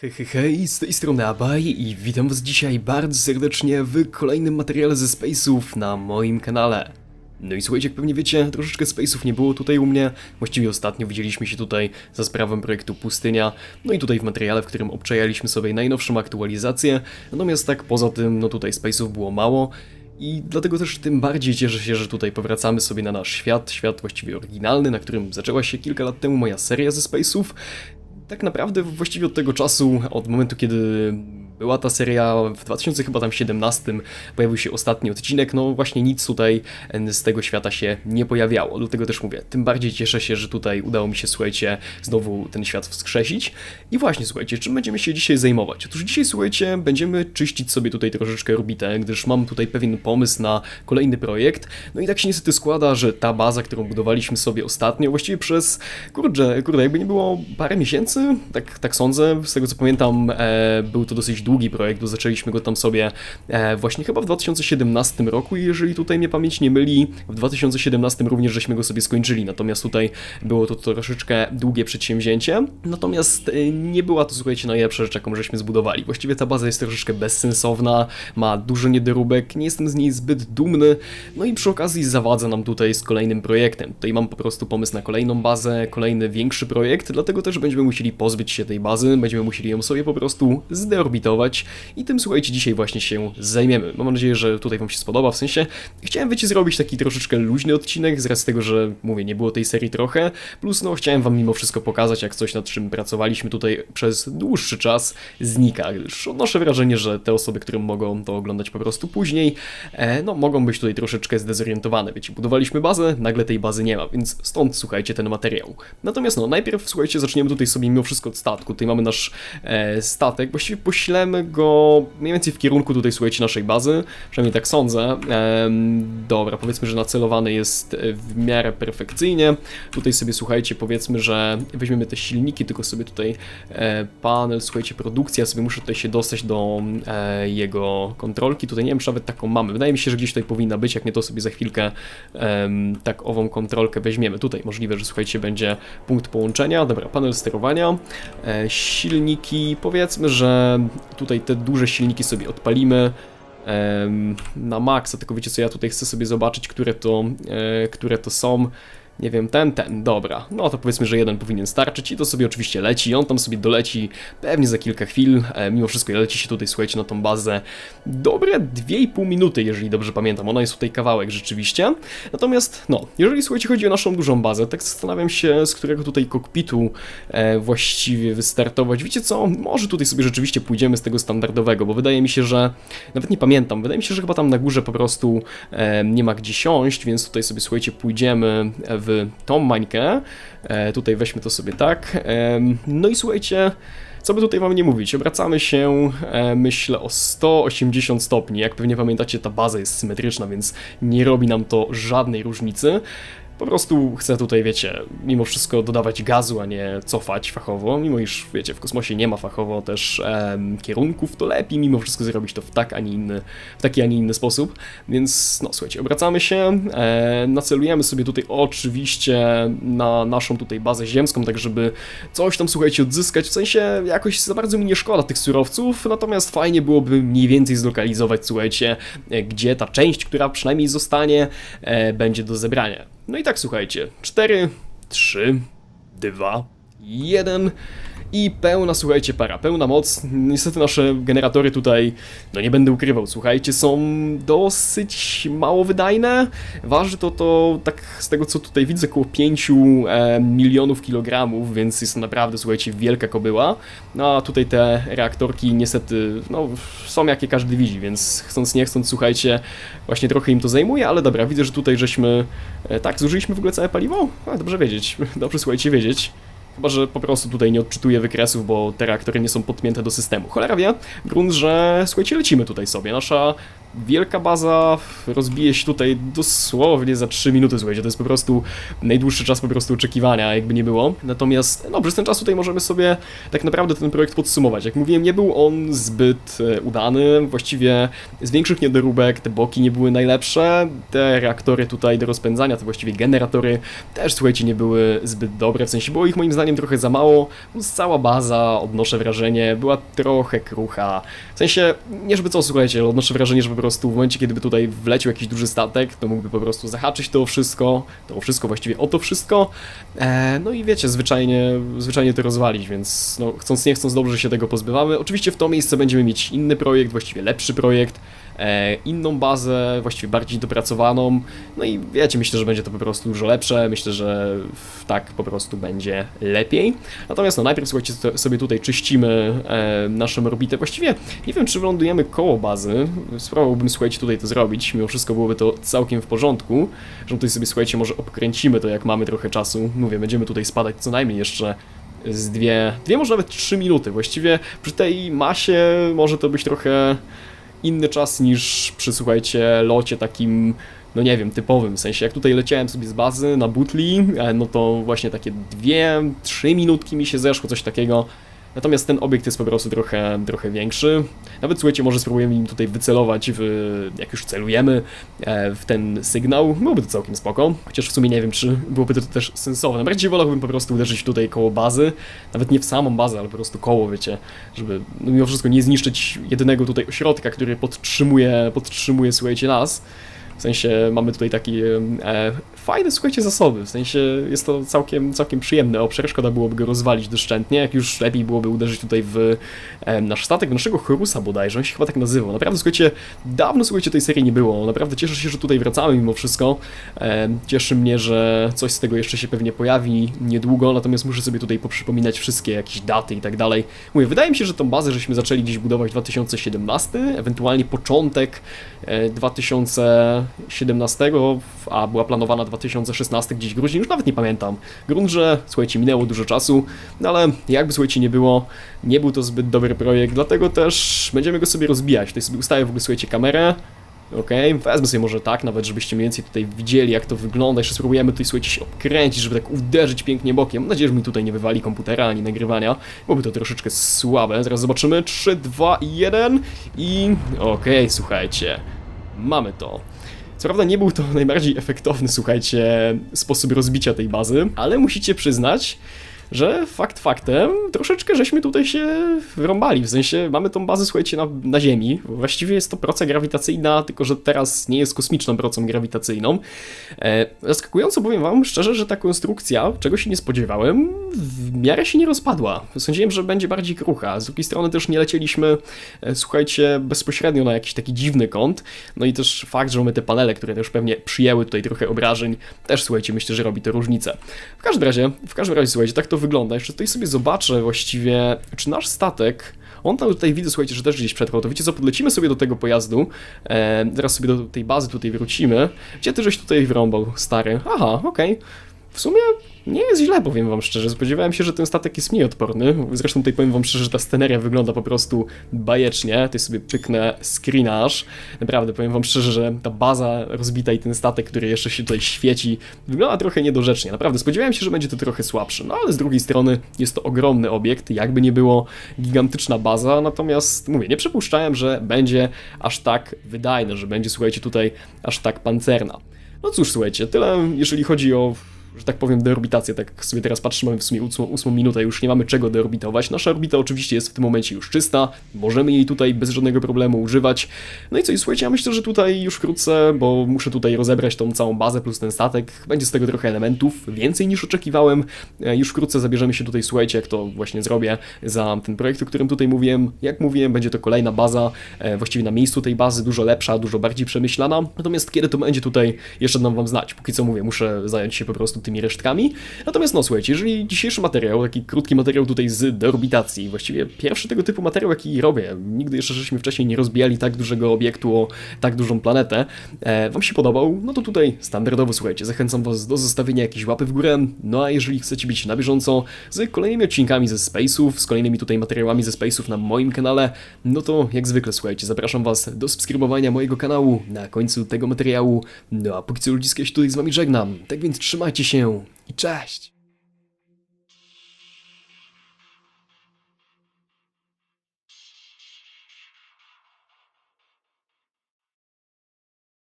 Hej, hej, hej, z tej strony Abaj i witam was dzisiaj bardzo serdecznie w kolejnym materiale ze Space'ów na moim kanale. No i słuchajcie, jak pewnie wiecie, troszeczkę Space'ów nie było tutaj u mnie, właściwie ostatnio widzieliśmy się tutaj za sprawą projektu Pustynia, no i tutaj w materiale, w którym obczajaliśmy sobie najnowszą aktualizację, natomiast tak poza tym, no tutaj Space'ów było mało, i dlatego też tym bardziej cieszę się, że tutaj powracamy sobie na nasz świat, świat właściwie oryginalny, na którym zaczęła się kilka lat temu moja seria ze Space'ów, tak naprawdę właściwie od tego czasu, od momentu kiedy była ta seria w 2017 pojawił się ostatni odcinek, no właśnie nic tutaj z tego świata się nie pojawiało, dlatego też mówię, tym bardziej cieszę się, że tutaj udało mi się, słuchajcie, znowu ten świat wskrzesić. I właśnie, słuchajcie, czym będziemy się dzisiaj zajmować? Otóż dzisiaj, słuchajcie, będziemy czyścić sobie tutaj troszeczkę orbitę, gdyż mam tutaj pewien pomysł na kolejny projekt, no i tak się niestety składa, że ta baza, którą budowaliśmy sobie ostatnio, właściwie przez, kurde, kurde, jakby nie było parę miesięcy, tak, tak sądzę, z tego co pamiętam, e, był to dosyć długi projekt, bo zaczęliśmy go tam sobie e, właśnie chyba w 2017 roku i jeżeli tutaj mnie pamięć nie myli, w 2017 również żeśmy go sobie skończyli, natomiast tutaj było to troszeczkę długie przedsięwzięcie, natomiast e, nie była to, słuchajcie, najlepsza rzecz, jaką żeśmy zbudowali. Właściwie ta baza jest troszeczkę bezsensowna, ma dużo niedoróbek, nie jestem z niej zbyt dumny, no i przy okazji zawadza nam tutaj z kolejnym projektem. Tutaj mam po prostu pomysł na kolejną bazę, kolejny większy projekt, dlatego też będziemy musieli pozbyć się tej bazy, będziemy musieli ją sobie po prostu zdeorbitować i tym słuchajcie dzisiaj właśnie się zajmiemy. Mam nadzieję, że tutaj wam się spodoba, w sensie chciałem wiecie zrobić taki troszeczkę luźny odcinek z racji tego, że mówię, nie było tej serii trochę, plus no chciałem wam mimo wszystko pokazać jak coś nad czym pracowaliśmy tutaj przez dłuższy czas znika, gdyż odnoszę wrażenie, że te osoby, które mogą to oglądać po prostu później, e, no mogą być tutaj troszeczkę zdezorientowane. Wiecie, budowaliśmy bazę, nagle tej bazy nie ma, więc stąd słuchajcie ten materiał. Natomiast no najpierw słuchajcie, zaczniemy tutaj sobie mimo wszystko od statku. Tutaj mamy nasz e, statek, właściwie poślemy go mniej więcej w kierunku tutaj słuchajcie naszej bazy, przynajmniej tak sądzę. Dobra, powiedzmy, że nacelowany jest w miarę perfekcyjnie. Tutaj sobie słuchajcie, powiedzmy, że weźmiemy te silniki, tylko sobie tutaj e, panel, słuchajcie, produkcja, sobie muszę tutaj się dostać do e, jego kontrolki. Tutaj nie wiem, czy nawet taką mamy. Wydaje mi się, że gdzieś tutaj powinna być, jak nie to sobie za chwilkę tak ową kontrolkę weźmiemy. Tutaj możliwe, że słuchajcie, będzie punkt połączenia. Dobra, panel sterowania, e, silniki, powiedzmy, że tutaj te duże silniki sobie odpalimy na maksa, tylko wiecie co, ja tutaj chcę sobie zobaczyć, które to, e, które to są. Nie wiem, ten, ten, dobra. No to powiedzmy, że jeden powinien starczyć i to sobie oczywiście leci. On tam sobie doleci pewnie za kilka chwil. E, mimo wszystko leci się tutaj, słuchajcie, na tą bazę dobre 2,5 minuty, jeżeli dobrze pamiętam. Ona jest tutaj kawałek rzeczywiście. Natomiast, no, jeżeli słuchajcie, chodzi o naszą dużą bazę, tak zastanawiam się, z którego tutaj kokpitu e, właściwie wystartować. Wiecie co, może tutaj sobie rzeczywiście pójdziemy z tego standardowego, bo wydaje mi się, że, nawet nie pamiętam, wydaje mi się, że chyba tam na górze po prostu e, nie ma gdzie siąść, więc tutaj sobie, słuchajcie, pójdziemy w tą mańkę. E, tutaj weźmy to sobie tak. No i słuchajcie, co by tutaj wam nie mówić, obracamy się, e, myślę, o 180 stopni. Jak pewnie pamiętacie, ta baza jest symetryczna, więc nie robi nam to żadnej różnicy. Po prostu chcę tutaj, wiecie, mimo wszystko dodawać gazu, a nie cofać fachowo. Mimo iż, wiecie, w kosmosie nie ma fachowo też em, kierunków, to lepiej mimo wszystko zrobić to w, tak, a nie inny, w taki, a nie inny sposób. Więc, no słuchajcie, obracamy się, e, nacelujemy sobie tutaj oczywiście na naszą tutaj bazę ziemską, tak żeby coś tam, słuchajcie, odzyskać. W sensie jakoś za bardzo mi nie szkoda tych surowców, natomiast fajnie byłoby mniej więcej zlokalizować, słuchajcie, e, gdzie ta część, która przynajmniej zostanie, e, będzie do zebrania. No i tak słuchajcie, 4, 3, 2, 1 i pełna, słuchajcie, para, pełna moc. Niestety nasze generatory tutaj, no nie będę ukrywał, słuchajcie, są dosyć mało wydajne. Waży to to, tak z tego co tutaj widzę, około 5 e, milionów kilogramów, więc jest to naprawdę, słuchajcie, wielka kobyła. No a tutaj te reaktorki niestety, no są jakie każdy widzi, więc chcąc nie chcąc, słuchajcie, właśnie trochę im to zajmuje, ale dobra, widzę, że tutaj żeśmy, e, tak, zużyliśmy w ogóle całe paliwo? A, dobrze wiedzieć, dobrze, słuchajcie, wiedzieć. Chyba, że po prostu tutaj nie odczytuję wykresów, bo te reaktory nie są podpięte do systemu. Cholera wie, grunt, że słuchajcie, lecimy tutaj sobie. Nasza wielka baza rozbije się tutaj dosłownie za 3 minuty, słuchajcie, to jest po prostu najdłuższy czas po prostu oczekiwania, jakby nie było. Natomiast, no, przez ten czas tutaj możemy sobie tak naprawdę ten projekt podsumować. Jak mówiłem, nie był on zbyt e, udany, właściwie z większych niedoróbek, te boki nie były najlepsze, te reaktory tutaj do rozpędzania, te właściwie generatory też, słuchajcie, nie były zbyt dobre, w sensie było ich moim zdaniem zdaniem trochę za mało. Cała baza, odnoszę wrażenie, była trochę krucha. W sensie, nie żeby co, słuchajcie, ale odnoszę wrażenie, że po prostu w momencie, kiedy by tutaj wleciał jakiś duży statek, to mógłby po prostu zahaczyć to wszystko, to wszystko, właściwie o to wszystko. E, no i wiecie, zwyczajnie, zwyczajnie to rozwalić, więc no, chcąc nie chcąc dobrze się tego pozbywamy. Oczywiście w to miejsce będziemy mieć inny projekt, właściwie lepszy projekt, inną bazę, właściwie bardziej dopracowaną. No i wiecie, myślę, że będzie to po prostu dużo lepsze. Myślę, że tak po prostu będzie lepiej. Natomiast no najpierw słuchajcie, sobie tutaj czyścimy e, naszą orbitę. Właściwie nie wiem, czy wylądujemy koło bazy. Spróbowałbym, słuchajcie, tutaj to zrobić. Mimo wszystko byłoby to całkiem w porządku. Że tutaj sobie, słuchajcie, może obkręcimy to, jak mamy trochę czasu. Mówię, będziemy tutaj spadać co najmniej jeszcze z dwie, dwie może nawet trzy minuty. Właściwie przy tej masie może to być trochę inny czas niż przy, słuchajcie, locie takim, no nie wiem, typowym. W sensie, jak tutaj leciałem sobie z bazy na butli, e, no to właśnie takie dwie, trzy minutki mi się zeszło, coś takiego. Natomiast ten obiekt jest po prostu trochę, trochę większy. Nawet słuchajcie, może spróbujemy im tutaj wycelować, w, jak już celujemy, e, w ten sygnał. Byłoby to całkiem spoko. Chociaż w sumie nie wiem, czy byłoby to też sensowne. Bardziej wolałbym po prostu uderzyć tutaj koło bazy. Nawet nie w samą bazę, ale po prostu koło, wiecie. Żeby no, mimo wszystko nie zniszczyć jedynego tutaj ośrodka, który podtrzymuje, podtrzymuje słuchajcie, nas. W sensie mamy tutaj takie e, fajne, słuchajcie, zasoby. W sensie jest to całkiem, całkiem przyjemny obszar. Szkoda byłoby go rozwalić doszczętnie. Jak już lepiej byłoby uderzyć tutaj w e, nasz statek, w naszego Horusa bodajże. On się chyba tak nazywał. Naprawdę, słuchajcie, dawno, słuchajcie, tej serii nie było. Naprawdę cieszę się, że tutaj wracamy mimo wszystko. E, cieszy mnie, że coś z tego jeszcze się pewnie pojawi niedługo. Natomiast muszę sobie tutaj poprzypominać wszystkie jakieś daty i tak dalej. Mówię, wydaje mi się, że tą bazę żeśmy zaczęli gdzieś budować w 2017, ewentualnie początek e, 2017, a była planowana 2016 gdzieś grudzień, już nawet nie pamiętam. Grunt, że słuchajcie, minęło dużo czasu, no ale jakby słuchajcie nie było, nie był to zbyt dobry projekt, dlatego też będziemy go sobie rozbijać. Tutaj sobie ustawię w ogóle słuchajcie kamerę. Okej, wezmę sobie może tak, nawet żebyście mniej więcej tutaj widzieli jak to wygląda. Jeszcze spróbujemy tutaj słuchajcie się obkręcić, żeby tak uderzyć pięknie bokiem. Mam nadzieję, że mi tutaj nie wywali komputera ani nagrywania. Byłoby to troszeczkę słabe. Zaraz zobaczymy. 3, 2, 1 i okej, słuchajcie. Mamy to. Co prawda nie był to najbardziej efektowny, słuchajcie, sposób rozbicia tej bazy, ale musicie przyznać, że fakt faktem, troszeczkę żeśmy tutaj się wyrąbali, w sensie mamy tą bazę, słuchajcie, na, na Ziemi, właściwie jest to proca grawitacyjna, tylko że teraz nie jest kosmiczną procą grawitacyjną. E, zaskakująco powiem wam szczerze, że ta konstrukcja, czego się nie spodziewałem, w miarę się nie rozpadła. Sądziłem, że będzie bardziej krucha, z drugiej strony też nie lecieliśmy, e, słuchajcie, bezpośrednio na jakiś taki dziwny kąt, no i też fakt, że mamy te panele, które też pewnie przyjęły tutaj trochę obrażeń, też słuchajcie, myślę, że robi to różnicę. W każdym razie, w każdym razie, słuchajcie, tak to wygląda. Jeszcze tutaj sobie zobaczę właściwie, czy nasz statek, on tam tutaj widzę, słuchajcie, że też gdzieś przetrwał, to wiecie co, podlecimy sobie do tego pojazdu, e, sobie do tej bazy tutaj wrócimy. Gdzie ty żeś tutaj wrąbał, stary? Aha, okej. W sumie nie jest źle, powiem wam szczerze. Spodziewałem się, że ten statek jest mniej odporny. Zresztą tutaj powiem wam szczerze, że ta sceneria wygląda po prostu bajecznie. Tutaj sobie pyknę screenaż. Naprawdę, powiem wam szczerze, że ta baza rozbita i ten statek, który jeszcze się tutaj świeci, wygląda trochę niedorzecznie. Naprawdę, spodziewałem się, że będzie to trochę słabsze. No ale z drugiej strony jest to ogromny obiekt, jakby nie było gigantyczna baza, natomiast mówię, nie przypuszczałem, że będzie aż tak wydajna, że będzie, słuchajcie, tutaj aż tak pancerna. No cóż, słuchajcie, tyle jeżeli chodzi o że tak powiem, deorbitację. Tak sobie teraz patrzymy, w sumie ósmą, ósmą minutę, już nie mamy czego deorbitować. Nasza orbita oczywiście jest w tym momencie już czysta, możemy jej tutaj bez żadnego problemu używać. No i co, i słuchajcie, ja myślę, że tutaj już wkrótce, bo muszę tutaj rozebrać tą całą bazę plus ten statek, będzie z tego trochę elementów, więcej niż oczekiwałem. E, Już wkrótce zabierzemy się tutaj, słuchajcie, jak to właśnie zrobię za ten projekt, o którym tutaj mówiłem. Jak mówiłem, będzie to kolejna baza, e, właściwie na miejscu tej bazy, dużo lepsza, dużo bardziej przemyślana. Natomiast kiedy to będzie tutaj, jeszcze dam wam znać. Póki co mówię, muszę zająć się po prostu tymi resztkami. Natomiast no słuchajcie, jeżeli dzisiejszy materiał, taki krótki materiał tutaj z deorbitacji, właściwie pierwszy tego typu materiał, jaki robię, nigdy jeszcze żeśmy wcześniej nie rozbijali tak dużego obiektu o tak dużą planetę, e, wam się podobał, no to tutaj standardowo słuchajcie, zachęcam was do zostawienia jakiejś łapy w górę, no a jeżeli chcecie być na bieżąco z kolejnymi odcinkami ze Space'ów, z kolejnymi tutaj materiałami ze Space'ów na moim kanale, no to jak zwykle słuchajcie, zapraszam was do subskrybowania mojego kanału na końcu tego materiału, no a póki co ludziska się tutaj z wami żegnam, tak więc trzymajcie się i cześć!